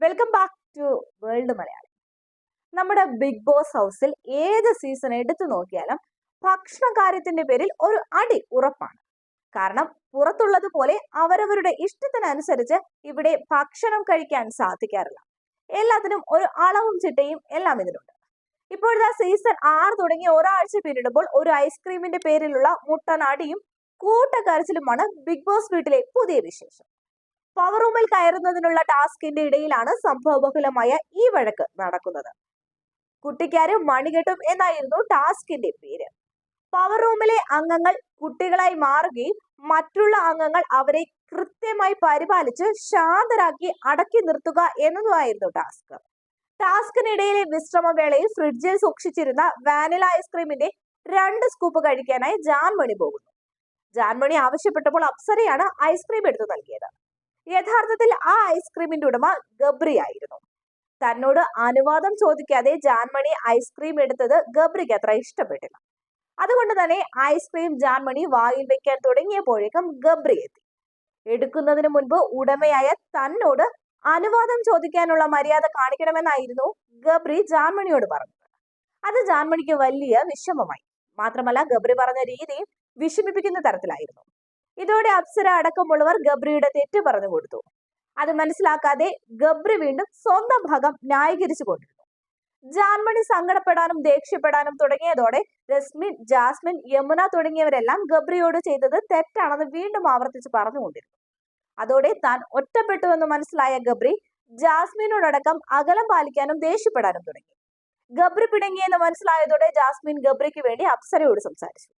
Welcome back to world Malayalam നമ്മുടെ big boss ഹൗസിൽ ഏത് സീസൺ എടുത്തു നോക്കിയാലും ഭക്ഷണ കാര്യത്തിന്റെ പേരിൽ ഒരു അടി ഉറപ്പാണ്. കാരണം പുറത്തുള്ളത് പോലെ അവരവരുടെ ഇഷ്ടത്തിനനുസരിച്ച് ഇവിടെ ഭക്ഷണം കഴിക്കാൻ സാധിക്കാറില്ല. എല്ലാത്തിനും ഒരു അളവും ചിട്ടയും എല്ലാം ഇതിനുണ്ട് ഇപ്പോഴത്തെ സീസൺ ആറ് തുടങ്ങി ഒരാഴ്ച പിന്നിടുമ്പോൾ ഒരു ഐസ്ക്രീമിന്റെ പേരിലുള്ള മുട്ടനാടിയും കൂട്ടക്കരച്ചിലുമാണ് ബിഗ് ബോസ് വീട്ടിലെ പുതിയ വിശേഷം. പവർ റൂമിൽ കയറുന്നതിനുള്ള ടാസ്കിന്റെ ഇടയിലാണ് സംഭവബഹുലമായ ഈ വഴക്ക് നടക്കുന്നത്. കുട്ടിക്കാര് മണികെട്ടും എന്നായിരുന്നു ടാസ്കിന്റെ പേര്. പവർ റൂമിലെ അംഗങ്ങൾ കുട്ടികളായി മാറുകയും മറ്റുള്ള അംഗങ്ങൾ അവരെ കൃത്യമായി പരിപാലിച്ച് ശാന്തരാക്കി അടക്കി നിർത്തുക എന്നതുമായിരുന്നു ടാസ്ക് ടാസ്കിനിടയിലെ വിശ്രമവേളയിൽ ഫ്രിഡ്ജിൽ സൂക്ഷിച്ചിരുന്ന വാനില ഐസ്ക്രീമിന്റെ രണ്ട് സ്കൂപ്പ് കഴിക്കാനായി ജാൻമണി പോകുന്നു. ജാൻമണി ആവശ്യപ്പെട്ടപ്പോൾ അപ്സരയാണ് ഐസ്ക്രീം എടുത്തു നൽകിയത്. യഥാർത്ഥത്തിൽ ആ ഐസ്ക്രീമിന്റെ ഉടമ ഗബ്രി ആയിരുന്നു. തന്നോട് അനുവാദം ചോദിക്കാതെ ജാൻമണി ഐസ്ക്രീം എടുത്തത് ഗബ്രിക്ക് അത്ര ഇഷ്ടപ്പെട്ടില്ല. അതുകൊണ്ട് തന്നെ ഐസ്ക്രീം ജാൻമണി വായിൽ വെക്കാൻ തുടങ്ങിയപ്പോഴേക്കും ഗബ്രി എത്തി. എടുക്കുന്നതിന് മുൻപ് ഉടമയായ തന്നോട് അനുവാദം ചോദിക്കാനുള്ള മര്യാദ കാണിക്കണമെന്നായിരുന്നു ഗബ്രി ജാൻമണിയോട് പറഞ്ഞത്. അത് ജാൻമണിക്ക് വലിയ വിഷമമായി. മാത്രമല്ല ഗബ്രി പറഞ്ഞ രീതി വിഷമിപ്പിക്കുന്ന തരത്തിലായിരുന്നു. ഇതോടെ അപ്സര അടക്കമുള്ളവർ ഗബ്രിയുടെ തെറ്റ് പറഞ്ഞു കൊടുത്തു. അത് മനസ്സിലാക്കാതെ ഗബ്രി വീണ്ടും സ്വന്തം ഭാഗം ന്യായീകരിച്ചു കൊണ്ടിരുന്നു. ജാൻമണി സങ്കടപ്പെടാനും ദേഷ്യപ്പെടാനും തുടങ്ങിയതോടെ രസ്മിൻ ജാസ്മിൻ യമുന തുടങ്ങിയവരെല്ലാം ഗബ്രിയോട് ചെയ്തത് തെറ്റാണെന്ന് വീണ്ടും ആവർത്തിച്ച് പറഞ്ഞുകൊണ്ടിരുന്നു അതോടെ താൻ ഒറ്റപ്പെട്ടുവെന്ന് മനസ്സിലായ ഗബ്രി ജാസ്മിനോടക്കം അകലം പാലിക്കാനും ദേഷ്യപ്പെടാനും തുടങ്ങി. ഗബ്രി പിണങ്ങിയെന്ന് മനസ്സിലായതോടെ ജാസ്മിൻ ഗബ്രിക്ക് വേണ്ടി അപ്സരയോട് സംസാരിച്ചു.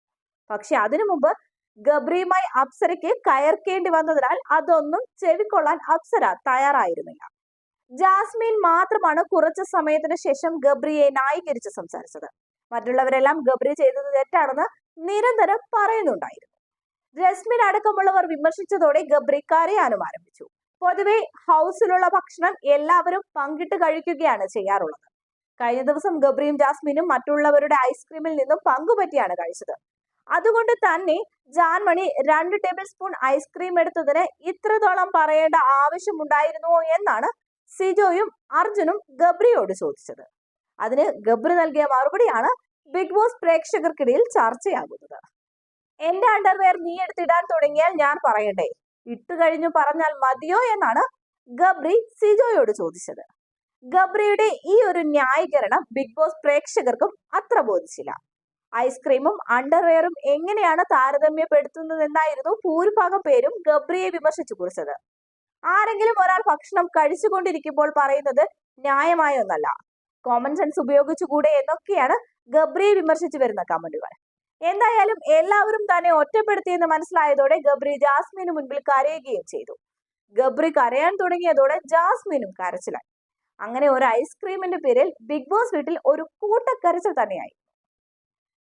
പക്ഷെ അതിനു മുമ്പ് ഗബ്രിയുമായി അപ്സരയ്ക്ക് കയർക്കേണ്ടി വന്നതിനാൽ അതൊന്നും ചെവിക്കൊള്ളാൻ അപ്സര തയ്യാറായിരുന്നില്ല. ജാസ്മിൻ മാത്രമാണ് കുറച്ചു സമയത്തിന് ശേഷം ഗബ്രിയെ ന്യായീകരിച്ച് സംസാരിച്ചത്. മറ്റുള്ളവരെല്ലാം ഗബ്രി ചെയ്തത് തെറ്റാണെന്ന് നിരന്തരം പറയുന്നുണ്ടായിരുന്നു. രശ്മിൻ അടക്കമുള്ളവർ വിമർശിച്ചതോടെ ഗബ്രി കരയാനും ആരംഭിച്ചു. പൊതുവെ ഹൗസിലുള്ള ഭക്ഷണം എല്ലാവരും പങ്കിട്ട് കഴിക്കുകയാണ് ചെയ്യാറുള്ളത്. കഴിഞ്ഞ ദിവസം ഗബ്രിയും ജാസ്മിനും മറ്റുള്ളവരുടെ ഐസ്ക്രീമിൽ നിന്നും പങ്കുപറ്റിയാണ് കഴിച്ചത്. അതുകൊണ്ട് തന്നെ ജാൻമണി രണ്ട് ടേബിൾ സ്പൂൺ ഐസ്ക്രീം എടുത്തതിന് ഇത്രത്തോളം പറയേണ്ട ആവശ്യമുണ്ടായിരുന്നുവോ എന്നാണ് സിജോയും അർജുനും ഗബ്രിയോട് ചോദിച്ചത്. അതിന് ഗബ്രി നൽകിയ മറുപടിയാണ് ബിഗ് ബോസ് പ്രേക്ഷകർക്കിടയിൽ ചർച്ചയാകുന്നത്. എന്റെ അണ്ടർവെയർ നീ എടുത്തിടാൻ തുടങ്ങിയാൽ ഞാൻ പറയണ്ടേ ഇട്ടു കഴിഞ്ഞു പറഞ്ഞാൽ മതിയോ എന്നാണ് ഗബ്രി സിജോയോട് ചോദിച്ചത്. ഗബ്രിയുടെ ഈ ഒരു ന്യായീകരണം ബിഗ് ബോസ് പ്രേക്ഷകർക്കും അത്ര ബോധിച്ചില്ല. ഐസ്ക്രീമും അണ്ടർവെയറും എങ്ങനെയാണ് താരതമ്യപ്പെടുത്തുന്നതെന്നായിരുന്നു ഭൂരിഭാഗം പേരും ഗബ്രിയെ വിമർശിച്ചു കുറിച്ചത്. ആരെങ്കിലും ഒരാൾ ഭക്ഷണം കഴിച്ചുകൊണ്ടിരിക്കുമ്പോൾ പറയുന്നത് ന്യായമായ ഒന്നല്ല. കോമൺ സെൻസ് ഉപയോഗിച്ചുകൂടെ എന്നൊക്കെയാണ് ഗബ്രിയെ വിമർശിച്ചു വരുന്ന കമന്റുകൾ. എന്തായാലും എല്ലാവരും തന്നെ ഒറ്റപ്പെടുത്തിയെന്ന് മനസ്സിലായതോടെ ഗബ്രി ജാസ്മിന് മുൻപിൽ കരയുകയും ചെയ്തു. ഗബ്രി കരയാൻ തുടങ്ങിയതോടെ ജാസ്മിനും കരച്ചിലായി. അങ്ങനെ ഒരു ഐസ്ക്രീമിന്റെ പേരിൽ ബിഗ് ബോസ് വീട്ടിൽ ഒരു കൂട്ടക്കരച്ചിൽ തന്നെയായി.